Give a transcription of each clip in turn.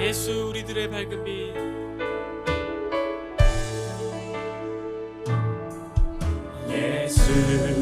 예수 우리들의 밝은 빛 예수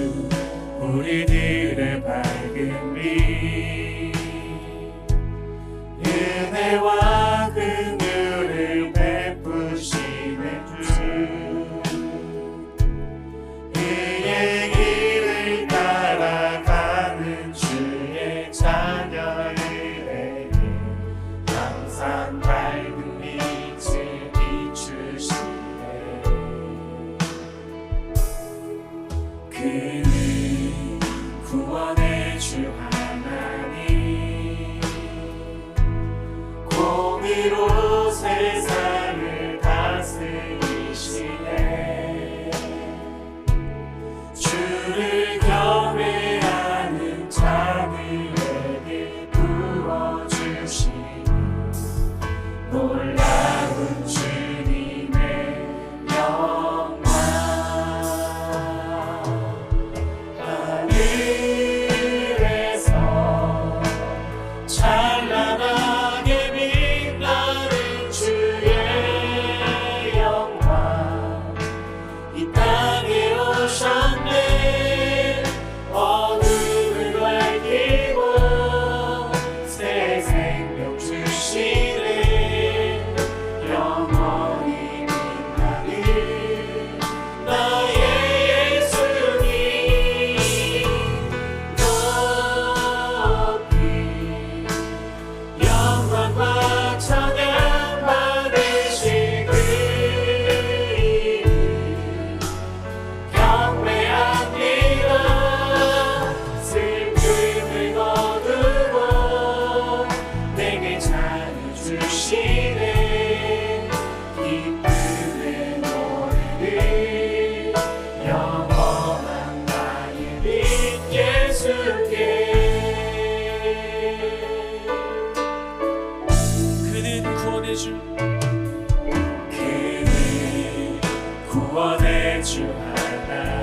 구원해 주 하나님.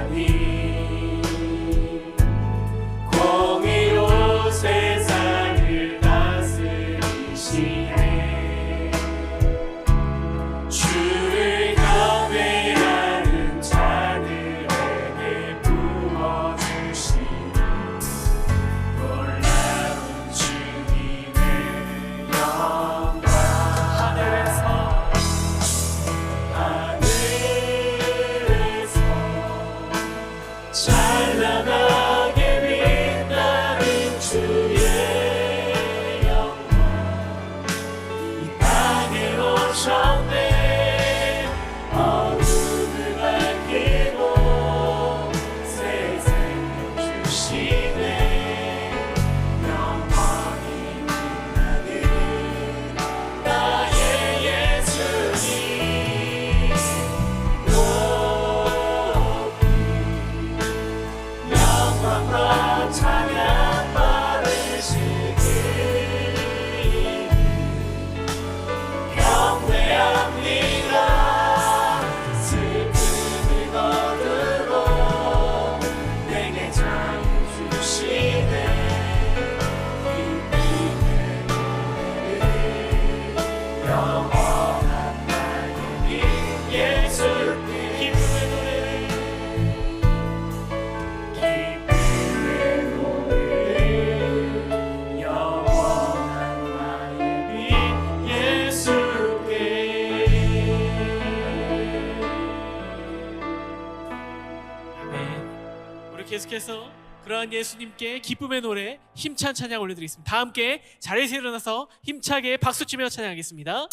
계속해서 그러한 예수님께 기쁨의 노래 힘찬 찬양 올려드리겠습니다. 다 함께 자리에서 일어나서 힘차게 박수치며 찬양하겠습니다.